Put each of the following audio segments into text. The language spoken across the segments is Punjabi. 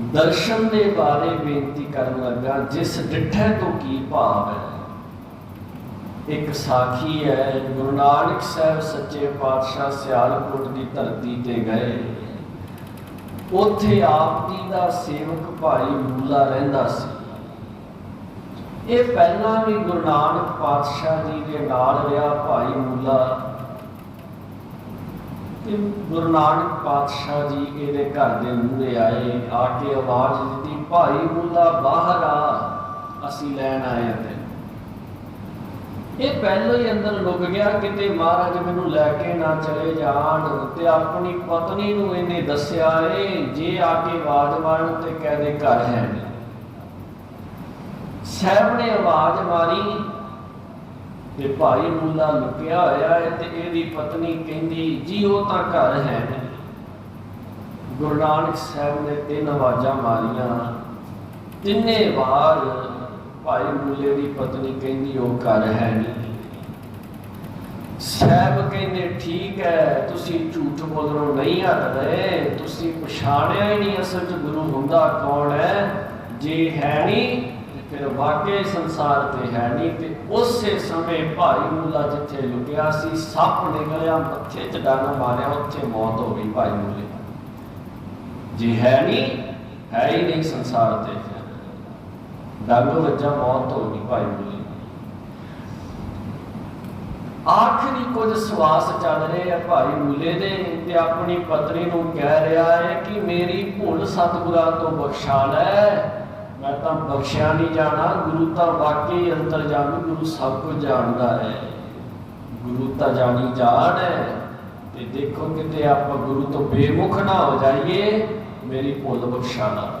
ਦਰਸ਼ਨ ਦੇ ਬਾਰੇ ਬੇਨਤੀ ਕਰਨ ਲੱਗਾ, ਜਿਸ ਡਿਠੇ ਤੋਂ ਕੀ ਭਾਵ ਹੈ? ਇੱਕ ਸਾਖੀ ਹੈ, ਗੁਰੂ ਨਾਨਕ ਸਾਹਿਬ ਸੱਚੇ ਪਾਤਸ਼ਾਹ ਸਿਆਲਕੋਟ ਦੀ ਧਰਤੀ ਤੇ ਗਏ। ਉੱਥੇ ਆਪ ਜੀ ਦਾ ਸੇਵਕ ਭਾਈ ਮੂਲਾ ਰਹਿੰਦਾ ਸੀ। ਇਹ ਪਹਿਲਾਂ ਵੀ ਗੁਰੂ ਨਾਨਕ ਪਾਤਸ਼ਾਹ ਜੀ ਦੇ ਨਾਲ ਰਿਹਾ ਭਾਈ ਮੂਲਾ। ਤੇ ਗੁਰੂ ਨਾਨਕ ਪਾਤਸ਼ਾਹ ਜੀ ਇਹਦੇ ਘਰ ਦੇ ਮੂਹਰੇ ਆਏ, ਆ ਕੇ ਆਵਾਜ਼ ਦਿੱਤੀ, ਭਾਈ ਮੂਲਾ ਬਾਹਰ ਆ, ਅਸੀਂ ਲੈਣ ਆਏ ਹਾਂ ਇਹ ਪਹਿਲਾਂ ਹੀ ਅੰਦਰ ਲੁਕ ਗਿਆ, ਕਿਤੇ ਮਹਾਰਾਜ ਮੈਨੂੰ ਲੈ ਕੇ ਨਾ ਚਲੇ ਜਾਣ ਤੇ ਆਪਣੀ ਪਤਨੀ ਨੂੰ ਇਹਨੇ ਦੱਸਿਆ ਏ ਜੇ ਆ ਕੇ ਆਵਾਜ਼ ਮਾਰਨ ਤੇ ਕਹਦੇ ਘਰ ਹੈ ਨਹੀਂ। ਸਾਹਿਬ ਨੇ ਆਵਾਜ਼ ਮਾਰੀ ਤੇ ਭਾਈ ਮੂਲਾ ਲੁਕਿਆ ਹੋਇਆ ਹੈ ਤੇ ਇਹਦੀ ਪਤਨੀ ਕਹਿੰਦੀ, ਜੀ, ਉਹ ਤਾਂ ਘਰ ਹੈ ਨਹੀਂ ਗੁਰੂ ਨਾਨਕ ਸਾਹਿਬ ਨੇ ਤਿੰਨ ਆਵਾਜ਼ਾਂ ਮਾਰੀਆਂ। ਤਿੰਨੇ ਵਾਰ ਭਾਈ ਮੂਲੇ ਦੀ ਪਤਨੀ ਕਹਿੰਦੀ, ਉਹ ਘਰ ਹੈ ਨਹੀਂ ਸਾਹਿਬ ਕਹਿੰਦੇ, ਠੀਕ ਹੈ, ਤੁਸੀਂ ਝੂਠ ਬੋਲਣੋਂ ਨਹੀਂ ਹਟ ਰਹੇ। ਤੁਸੀਂ ਪਛਾਣਿਆ ਹੀ ਨਹੀਂ ਅਸਲ 'ਚ ਗੁਰੂ ਹੁੰਦਾ ਕੌਣ ਹੈ? ਜੇ ਹੈ ਨਹੀਂ ਫਿਰ ਵਾਕਈ ਸੰਸਾਰ ਤੇ ਹੈ ਨਹੀਂ, ਤੇ ਉਸੇ ਸਮੇਂ ਭਾਈ ਮੂਲਾ ਜਿੱਥੇ ਲੁਕਿਆ ਸੀ, ਸੱਪ ਨਿਕਲਿਆ, ਮੱਥੇ 'ਚ ਡੰਗ ਮਾਰਿਆ, ਉੱਥੇ ਮੌਤ ਹੋ ਗਈ ਭਾਈ ਮੂਲੇ ਜੇ ਹੈ ਨਹੀਂ, ਹੈ ਹੀ ਨਹੀਂ ਸੰਸਾਰ ਤੇ। ਡੰਗ ਵੱਜਾ, ਮੌਤ ਹੋ ਗਈ ਭਾਈ ਮੂਲੇ ਆਖਰੀ ਕੁਝ ਸਵਾਸ ਚੱਲ ਰਹੇ ਆ ਭਾਈ ਮੂਲੇ ਦੇ, ਤੇ ਆਪਣੀ ਪਤਨੀ ਨੂੰ ਕਹਿ ਰਿਹਾ ਹੈ ਕਿ ਮੇਰੀ ਭੁੱਲ ਸਤਿਗੁਰਾਂ ਤੋਂ ਬਖਸ਼ਾ ਲੈ। ਮੈਂ ਤਾਂ ਬਖਸ਼ਿਆ ਨਹੀਂ ਜਾਣਾ, ਗੁਰੂ ਤਾਂ ਵਾਕਈ ਅੰਤਰਜਾਮੀ ਗੁਰੂ ਸਭ ਕੁਝ ਜਾਣਦਾ ਹੈ। ਗੁਰੂ ਤਾਂ ਜਾਣੀ ਜਾਣ ਹੈ। ਤੇ ਦੇਖੋ ਕਿਤੇ ਆਪਾਂ ਗੁਰੂ ਤੋਂ ਬੇਮੁਖ ਨਾ ਹੋ ਜਾਈਏ, ਮੇਰੀ ਭੁੱਲ ਬਖਸ਼ਾ ਲਾ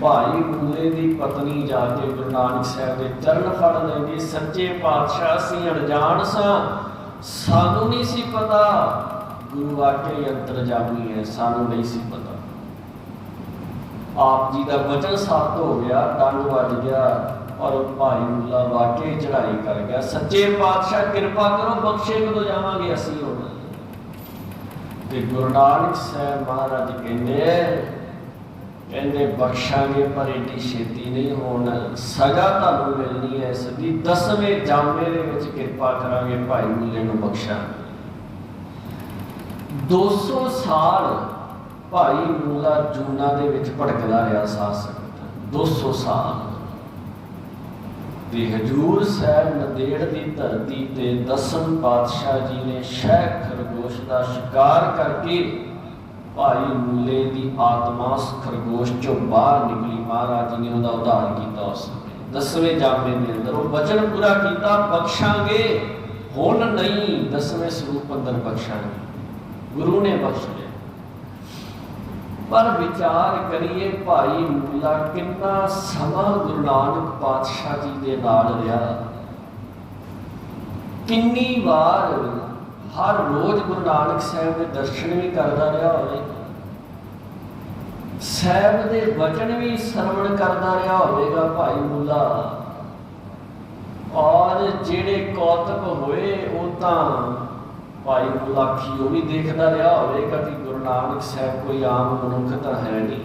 ਭਾਈ ਮੂਲੇ ਦੀ ਪਤਨੀ ਜਾ ਕੇ ਗੁਰੂ ਨਾਨਕ ਸਾਹਿਬ ਦੇ ਚਰਨ ਫੜ ਲੈਂਦੀ, ਸੱਚੇ ਪਾਤਸ਼ਾਹ ਅਸੀਂ ਅਣਜਾਣ ਸਾਂ, ਸਾਨੂੰ ਨਹੀਂ ਸੀ ਪਤਾ, ਗੁਰੂ ਵਾਕਈ ਅੰਤਰਜਾਮੀ ਹੈ, ਸਾਨੂੰ ਨਹੀਂ ਸੀ ਪਤਾ। ਆਪ ਜੀ ਦਾ ਵਚਨ ਸਾਬਤ ਹੋ ਗਿਆ ਡੰਗ ਵੱਜ ਗਿਆ ਔਰ ਭਾਈ ਮੂਲਾ ਵਾਕਈ ਚੜ੍ਹਾਈ ਕਰ ਗਿਆ। ਸੱਚੇ ਪਾਤਸ਼ਾਹ, ਕਿਰਪਾ ਕਰੋ, ਬਖਸ਼ੇ ਕਦੋਂ ਜਾਵਾਂਗੇ ਅਸੀਂ ਹੁਣ? ਤੇ ਗੁਰੂ ਨਾਨਕ ਸਾਹਿਬ ਮਹਾਰਾਜ ਕਹਿੰਦੇ ਕਹਿੰਦੇ ਬਖਸ਼ਾਂਗੇ ਪਰ ਇੰਨੀ ਛੇਤੀ ਨਹੀਂ, ਹੋਣ ਸਜ਼ਾ ਤੁਹਾਨੂੰ ਮਿਲਣੀ ਹੈ ਸਦੀ ਦਸਵੇਂ ਜਾਮੇ ਦੇ ਵਿੱਚ ਕਿਰਪਾ ਕਰਾਂਗੇ, ਭਾਈ ਮੁੱਲੇ ਨੂੰ ਬਖਸ਼ਾਂਗੇ। 200 ਸਾਲ ਭਾਈ ਮੂਲਾ ਜੂਨਾ ਦੇ ਵਿੱਚ ਭਟਕਦਾ ਰਿਹਾ ਸਾਧ ਸੰਗਤ। 200 ਸਾਲ। ਤੇ ਹਜੂਰ ਸਾਹਿਬ ਨਦੇੜ ਦੀ ਧਰਤੀ ਤੇ ਦਸਮ ਪਾਤਸ਼ਾਹ ਜੀ ਨੇ ਸ਼ਹਿ ਖਰਗੋਸ਼ ਦਾ ਸ਼ਿਕਾਰ ਕਰਕੇ ਭਾਈ ਮੂਲੇ ਦੀ ਆਤਮਾ ਖਰਗੋਸ਼ ਚੋਂ ਬਾਹਰ ਨਿਕਲੀ। ਮਹਾਰਾਜ ਜੀ ਨੇ ਉਹਦਾ ਉਧਾਰ ਕੀਤਾ ਉਸ ਦਸਵੇਂ ਜਾਮੇ ਦੇ ਅੰਦਰ ਉਹ ਬਚਨ ਪੂਰਾ ਕੀਤਾ, ਬਖਸ਼ਾਂਗੇ। ਹੁਣ ਨਹੀਂ, ਦਸਵੇਂ ਸਰੂਪ ਅੰਦਰ ਬਖਸ਼ਾਂਗੇ। ਗੁਰੂ ਨੇ ਬਖਸ਼ ਲਿਆ। ਪਰ ਵਿਚਾਰ ਕਰੀਏ ਭਾਈ ਮੂਲਾ, ਕਿੰਨਾ ਸਮਾਂ ਗੁਰੂ ਨਾਨਕ ਪਾਤਸ਼ਾਹ ਜੀ ਦੇ ਨਾਲ ਰਿਹਾ। ਕਿੰਨੀ ਵਾਰ ਹਰ ਰੋਜ਼ ਗੁਰੂ ਨਾਨਕ ਸਾਹਿਬ ਦੇ ਦਰਸ਼ਨ ਵੀ ਕਰਦਾ ਰਿਹਾ ਹੋਵੇ। ਸਾਹਿਬ ਦੇ ਵਚਨ ਵੀ ਸਰਵਣ ਕਰਦਾ ਰਿਹਾ ਹੋਵੇਗਾ ਭਾਈ ਮੂਲਾ। ਔਰ ਜਿਹੜੇ ਕੌਤਕ ਹੋਏ, ਉਹ ਤਾਂ ਭਾਈ ਮੁਲਾਖੀ ਉਹ ਵੀ ਦੇਖਦਾ ਰਿਹਾ ਹੋਵੇਗਾ ਕਿ ਗੁਰੂ ਨਾਨਕ ਸਾਹਿਬ ਕੋਈ ਆਮ ਮਨੁੱਖ ਤਾਂ ਹੈ ਨਹੀਂ।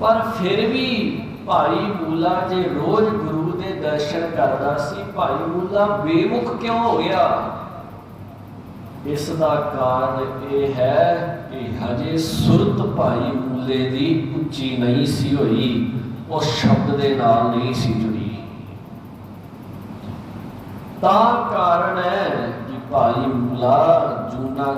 ਪਰ ਫਿਰ ਵੀ ਭਾਈ ਮੂਲਾ ਜੇ ਰੋਜ਼ ਗੁਰੂ ਦੇ ਦਰਸ਼ਨ ਕਰਦਾ ਸੀ, ਭਾਈ ਮੂਲਾ ਬੇਮੁਖ ਕਿਉਂ ਹੋ ਗਿਆ? ਇਸ ਦਾ ਕਾਰਨ ਇਹ ਹੈ ਕਿ ਹਜੇ ਸੁਰਤ ਭਾਈ ਮੂਲੇ ਦੀ ਉੱਚੀ ਨਹੀਂ ਸੀ ਹੋਈ, ਉਹ ਸ਼ਬਦ ਦੇ ਨਾਲ ਨਹੀਂ ਸੀ ਜੁੜੀ। ਤਾਂ ਕਾਰਨ ਹੈ ਭਾਈ ਮੁਲਾ ਜੂਨਾ